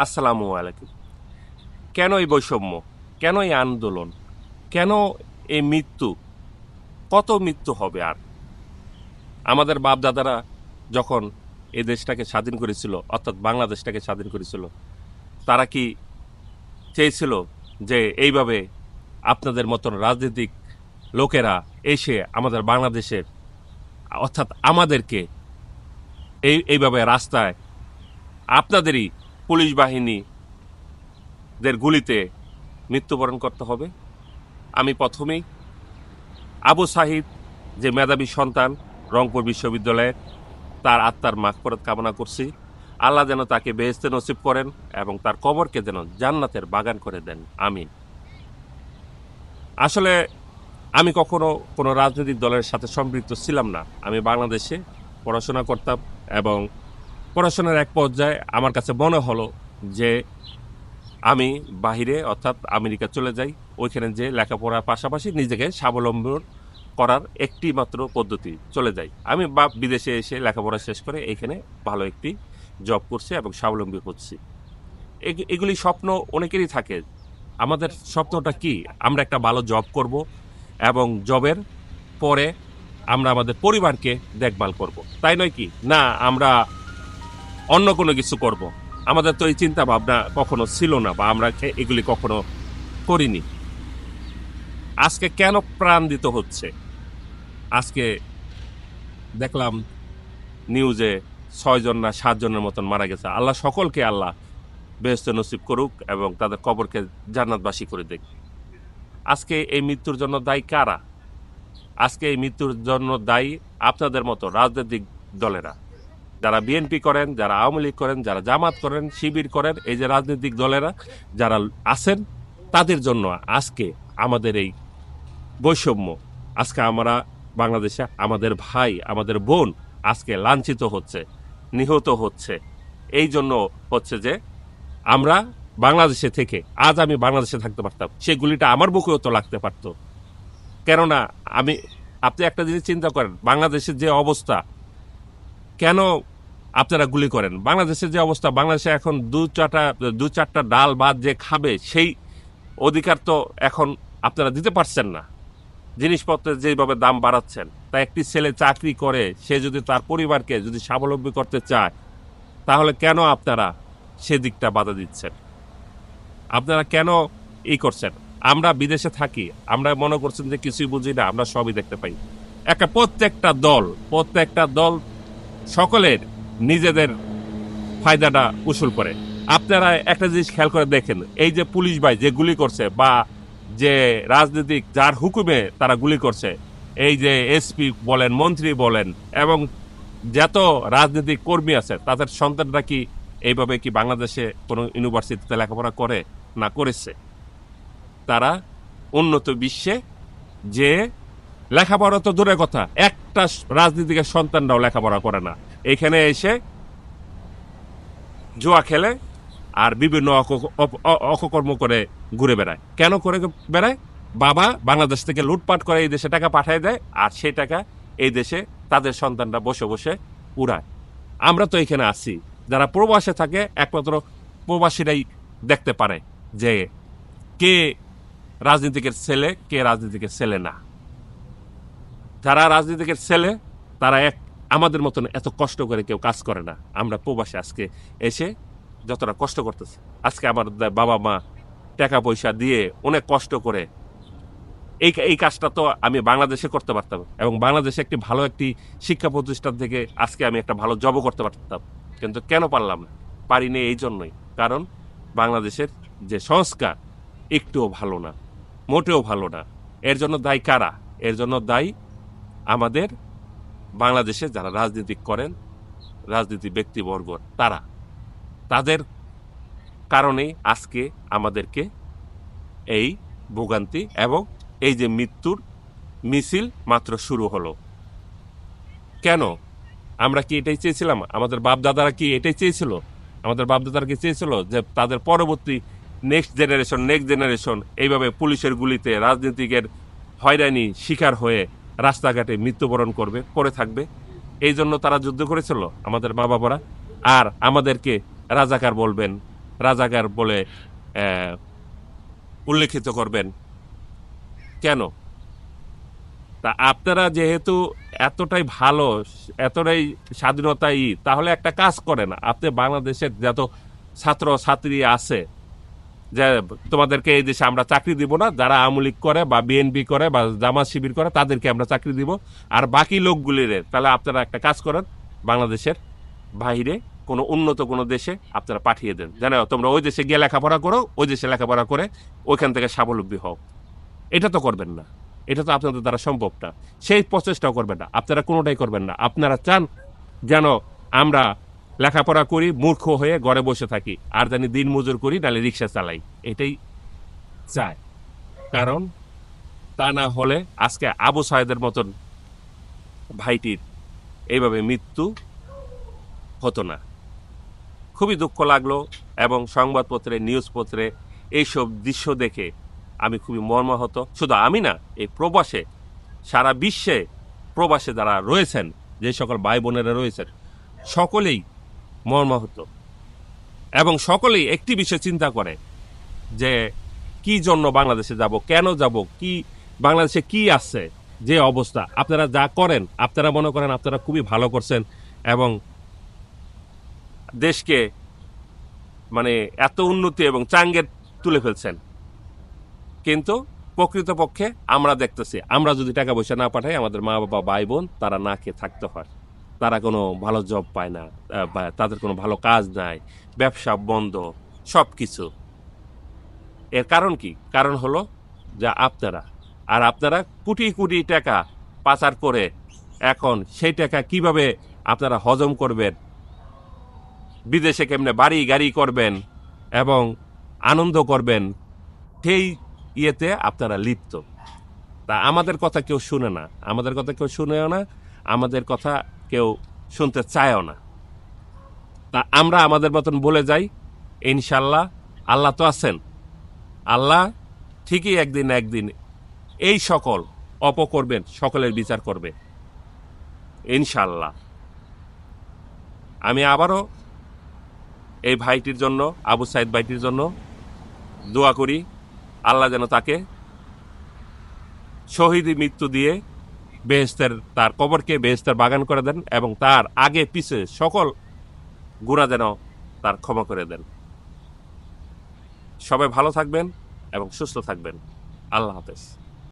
আসসালামু আলাইকুম। কেন এই বৈষম্য? কেন এই আন্দোলন? কেন এই মৃত্যু? কত মৃত্যু হবে আর? আমাদের বাপ দাদারা যখন এই দেশটাকে স্বাধীন করেছিল, অর্থাৎ বাংলাদেশটাকে স্বাধীন করেছিল, তারা কি চেয়েছিল যে এইভাবে আপনাদের মতন রাজনৈতিক লোকেরা এসে আমাদের বাংলাদেশের, অর্থাৎ আমাদেরকে এই, এইভাবে রাস্তায় আপনাদেরই পুলিশ বাহিনী দের গুলিতে মৃত্যুবরণ করতে হবে। আমি প্রথমেই আবু সাহিদ, যে মেধাবী সন্তান রংপুর বিশ্ববিদ্যালয়ের, তার আত্মার মাগফরত কামনা করছি। আল্লাহ যেন তাকে বেহেস্তে নসিব করেন এবং তার কবরকে যেন জান্নাতের বাগান করে দেন। আমিন। আসলে আমি কখনো কোনো রাজনৈতিক দলের সাথে সম্পৃক্ত ছিলাম না। আমি বাংলাদেশে পড়াশোনা করতাম এবং পড়াশোনার এক পর্যায়ে আমার কাছে মনে হলো যে আমি বাহিরে, অর্থাৎ আমেরিকা চলে যাই, ওইখানে যে লেখাপড়ার পাশাপাশি নিজেকে স্বাবলম্বন করার একটি মাত্র পদ্ধতি চলে যাই। আমি বা বিদেশে এসে লেখাপড়া শেষ করে এইখানে ভালো একটি জব করছি এবং স্বাবলম্বী হচ্ছি। এগুলি স্বপ্ন অনেকেরই থাকে। আমাদের স্বপ্নটা কি? আমরা একটা ভালো জব করব এবং জবের পরে আমরা আমাদের পরিবারকে দেখভাল করব। তাই নয় কি? না, আমরা অন্য কোনো কিছু করব। আমাদের তো এই চিন্তা ভাবনা কখনো ছিল না বা আমরা এগুলি কখনো করিনি। আজকে কেন প্রাণ দিতে হচ্ছে? আজকে দেখলাম নিউজে ছয়জন না সাতজনের মতন মারা গেছে। আল্লাহ সকলকে আল্লাহ বেহস্ত নসিব করুক এবং তাদের কবরকে জান্নাতবাসী করে দেখ আজকে এই মৃত্যুর জন্য দায়ী কারা? আজকে এই মৃত্যুর জন্য দায়ী আপনাদের মতো রাজনৈতিক দলেরা। যারা বিএনপি করেন, যারা আওয়ামী লীগ করেন, যারা জামাত করেন, শিবির করেন, এই যে রাজনৈতিক দলেরা যারা আছেন, তাদের জন্য আজকে আমাদের এই বৈষম্য, আজকে আমরা বাংলাদেশে আমাদের ভাই, আমাদের বোন আজকে লাঞ্ছিত হচ্ছে, নিহত হচ্ছে। এই জন্য হচ্ছে যে আমরা বাংলাদেশে থেকে, আজ আমি বাংলাদেশে থাকতে পারতাম, সেই গুলিটা আমার বুকেও তো লাগতে পারতো। কেননা আমি, আপনি একটা জিনিস চিন্তা করেন, বাংলাদেশের যে অবস্থা, কেন আপনারা গুলি করেন। বাংলাদেশের যে অবস্থা, বাংলাদেশে এখন দু চারটা দু চারটা ডাল ভাত যে খাবে, সেই অধিকার তো এখন আপনারা দিতে পারছেন না। জিনিসপত্রের যেভাবে দাম বাড়াচ্ছেন, তা একটি ছেলে চাকরি করে, সে যদি তার পরিবারকে যদি স্বাবলম্বী করতে চায়, তাহলে কেন আপনারা সেদিকটা বাধা দিচ্ছেন? আপনারা কেন এই করছেন? আমরা বিদেশে থাকি, আমরা মনে করছেন যে কিছুই বুঝি না, আমরা সবই দেখতে পাই। একটা প্রত্যেকটা দল প্রত্যেকটা দল সকলের নিজেদের ফায়দাটা উসুল করে। আপনারা একটা জিনিস খেয়াল করে দেখেন, এই যে পুলিশ ভাই যে গুলি করছে বা যে রাজনৈতিক যার হুকুমে তারা গুলি করছে, এই যে এসপি বলেন, মন্ত্রী বলেন, এবং যত রাজনৈতিক কর্মী আছে, তাদের সন্তানরা কি এইভাবে কি বাংলাদেশে কোনো ইউনিভার্সিটিতে লেখাপড়া করে না করেছে? তারা উন্নত বিশ্বে যে লেখাপড়া তো দূরের কথা, একটা রাজনীতিকের সন্তানরাও লেখাপড়া করে না। এখানে এসে জুয়া খেলে আর বিভিন্ন অক- অককর্ম করে ঘুরে বেড়ায়। কেন করে বেড়ায়? বাবা বাংলাদেশ থেকে লুটপাট করে এই দেশে টাকা পাঠায় দেয় আর সেই টাকা এই দেশে তাদের সন্তানরা বসে বসে উড়ায়। আমরা তো এখানে আছি। যারা প্রবাসে থাকে, একমাত্র প্রবাসীরাই দেখতে পারে যে কে রাজনীতিকের ছেলে, কে রাজনীতিকের ছেলে না। যারা রাজনীতিকের ছেলে, তারা এক আমাদের মতন এত কষ্ট করে কেউ কাজ করে না। আমরা প্রবাসে আজকে এসে যতটা কষ্ট করতেছে, আজকে আমার বাবা মা টাকা পয়সা দিয়ে অনেক কষ্ট করে এই এই কাজটা তো আমি বাংলাদেশে করতে পারতাম এবং বাংলাদেশে একটি ভালো একটি শিক্ষা প্রতিষ্ঠান থেকে আজকে আমি একটা ভালো জবও করতে পারতাম। কিন্তু কেন পারলাম না? পারিনি এই জন্যই। কারণ বাংলাদেশের যে সংস্কার একটুও ভালো না, মোটেও ভালো না। এর জন্য দায়ী কারা? এর জন্য দায়ী আমাদের বাংলাদেশে যারা রাজনীতি করেন, রাজনীতি ব্যক্তিবর্গ তারা, তাদের কারণেই আজকে আমাদেরকে এই ভোগান্তি এবং এই যে মৃত্যুর মিছিল মাত্র শুরু হলো। কেন? আমরা কি এটাই চেয়েছিলাম? আমাদের বাপদাদারা কি এটাই চেয়েছিল? আমাদের বাপদাদারা কি চেয়েছিল যে তাদের পরবর্তী নেক্সট জেনারেশন নেক্সট জেনারেশন এইভাবে পুলিশের গুলিতে রাজনীতিকের হয়রানি শিকার হয়ে রাস্তাঘাটে মৃত্যুবরণ করবে, করে থাকবে। এই জন্য তারা যুদ্ধ করেছিল, আমাদের মা বাবারা। আর আমাদেরকে রাজাকার বলবেন, রাজাকার বলে উল্লেখিত করবেন। কেন? তা আপনারা যেহেতু এতটাই ভালো, এতটাই স্বাধীনতাই তাহলে একটা কাজ করেন। আপনি বাংলাদেশের যত ছাত্র ছাত্রী আছে যে তোমাদেরকে এই দেশে আমরা চাকরি দিব না, যারা আমলিক করে বা বিএনপি করে বা জামাত শিবির করে, তাদেরকে আমরা চাকরি দিব। আর বাকি লোকগুলিরে, তাহলে আপনারা একটা কাজ করেন, বাংলাদেশের বাইরে কোনো উন্নত কোনো দেশে আপনারা পাঠিয়ে দেন। জানো, তোমরা ওই দেশে গিয়ে লেখাপড়া করো, ওই দেশে লেখাপড়া করে ওইখান থেকে স্বাবলম্বী হও। এটা তো করবেন না। এটা তো আপনাদের দ্বারা সম্ভব না। সেই প্রচেষ্টাও করবেন না। আপনারা কোনোটাই করবেন না। আপনারা চান যেন আমরা লেখাপড়া করি, মূর্খ হয়ে ঘরে বসে থাকি। আর জানি দিন মজুর করি নাহলে রিক্সা চালাই। এটাই চায় কারণ তা না হলে আজকে আবু সাহেদের মতন ভাইটির এইভাবে মৃত্যু হতো না। খুবই দুঃখ লাগল এবং সংবাদপত্রে, নিউজপত্রে এইসব দৃশ্য দেখে আমি খুবই মর্মাহত। শুধু আমি না, এই প্রবাসে, সারা বিশ্বে প্রবাসে যারা রয়েছেন, যে সকল ভাই বোনেরা রয়েছেন, সকলেই মর্মাহত। এবং সকলেই একটি বিষয় চিন্তা করে যে, কি জন্য বাংলাদেশে যাব, কেন যাব, কি, বাংলাদেশে কি আছে, যে অবস্থা। আপনারা যা করেন, আপনারা মনে করেন আপনারা খুবই ভালো করছেন এবং দেশকে মানে এত উন্নতি এবং চাঙ্গে তুলে ফেলছেন। কিন্তু প্রকৃতপক্ষে আমরা দেখতেছি, আমরা যদি টাকা পয়সা না পাঠাই, আমাদের মা বাবা ভাই বোন তারা না খেয়ে থাকতে হয়। তারা কোনো ভালো জব পায় না তাদের কোনো ভালো কাজ নাই, ব্যবসা বন্ধ সব কিছু এর কারণ কি? কারণ হলো যা আপনারা, আর আপনারা কোটি কোটি টাকা পাচার করে এখন সেই টাকা কীভাবে আপনারা হজম করবেন, বিদেশে কেমনে বাড়ি গাড়ি করবেন এবং আনন্দ করবেন, সেই ইয়েতে আপনারা লিপ্ত। তা আমাদের কথা কেউ শুনে না, আমাদের কথা কেউ শুনেও না, আমাদের কথা কেউ শুনতে চায়ও না। তা আমরা আমাদের মতন বলে যাই ইনশাল্লাহ আল্লাহ তো আছেন। আল্লাহ ঠিকই একদিন একদিন এই সকল অপ করবেন সকলের বিচার করবে। ইনশাল্লাহ আমি আবারও এই ভাইটির জন্য, আবু সাইদ ভাইটির জন্য দোয়া করি, আল্লাহ যেন তাকে শহীদ মৃত্যু দিয়ে বেহেস্তের তার কবরকে বেহেস্তের বাগান করে দেন এবং তার আগে পিছে সকল গুণা যেন তার ক্ষমা করে দেন। সবাই ভালো থাকবেন এবং সুস্থ থাকবেন। আল্লাহ হাফেজ।